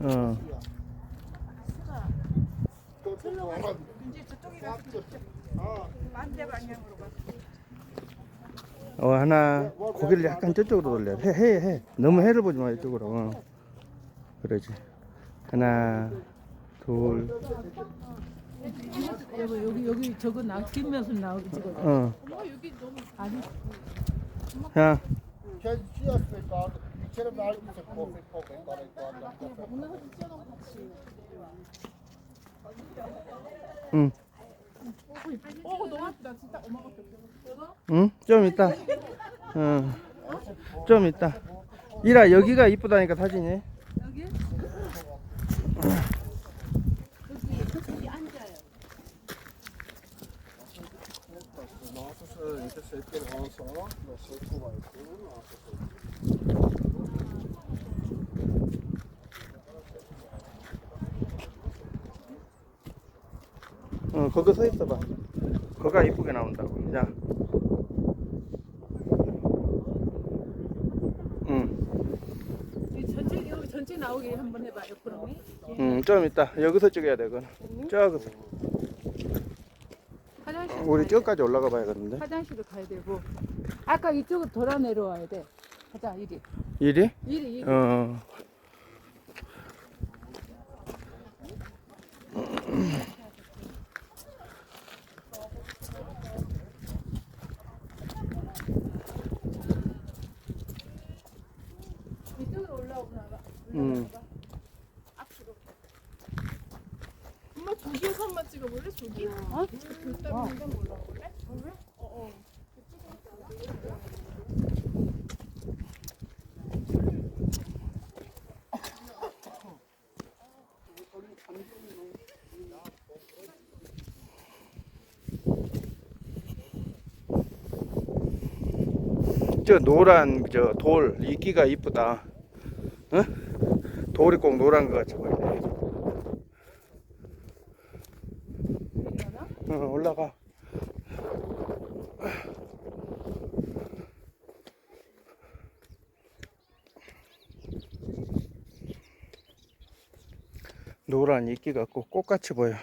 어. 이제 저쪽에 가서 반대 방향으로 가서 어 하나 고개를 약간 저쪽으로 돌려 해해 해 너무 해를 보지 마 이쪽으로 어. 그러지 하나 둘 여보 여기 여기 저거 나 뒷면서 찍어. 어. 아니 자, koffie, koffie, kan ik dan 응. 응? 좀 이따. 응. 좀 이따. 이라 여기가 이쁘다니까 사진이. 여기 Laten ze niet zeker aanstaan. Dat is ook gewoon. 어, 거기 서 있어봐. 거가 이쁘게 나온다고. 자. 응, 이 전체 여기 전체 나오게 한번 해봐 옆으로. 응, 좀 이따. 여기서 찍어야 되거든. 저기서. 화장실 우리 가야 돼. 저까지 올라가 봐야겠는데. 화장실을 가야 되고 아까 이쪽으로 돌아 내려와야 돼. 가자 이리 이리? 이리 이리. 어. 봐. 음. 엄마 저기에서 한번 찍어볼래? 저기? 어? 올라올래? 그래? 어어 저 노란 저 돌 이끼가 이쁘다. 어? 돌이 꼭 노란 것 같이 보이네. 어, 올라가. 노란 이끼가 꼭 꽃같이 보여.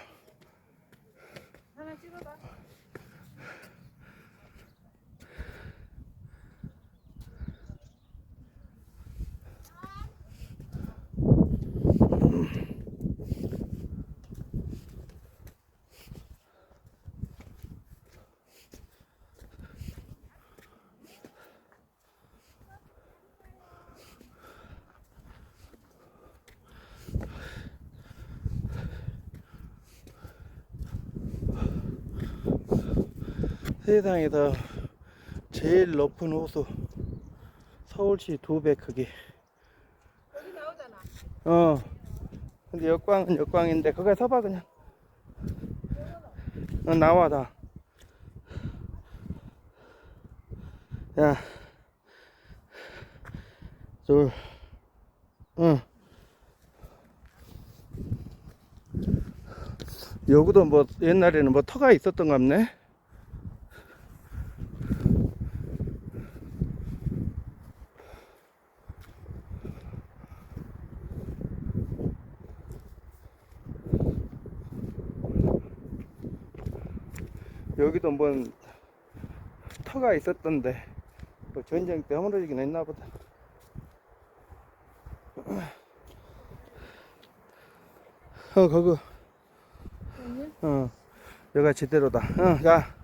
세상에서 제일 높은 호수 서울시 두 배 크기 여기 나오잖아. 어 근데 역광은 역광인데 거기 서봐 그냥 어 나와 다 야, 둘, 응. 여기도 뭐 옛날에는 뭐 터가 있었던 가 같네. 여기도 뭔 터가 있었던데 뭐 전쟁 때 허물어지긴 했나 보다. 어 그거 어 여기가 제대로다. 어자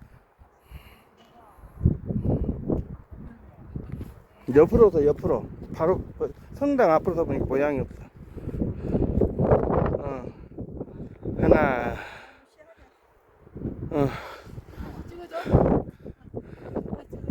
옆으로 서 옆으로. 바로 그 성당 앞으로 서 보니까 모양이 없어 어 하나. 어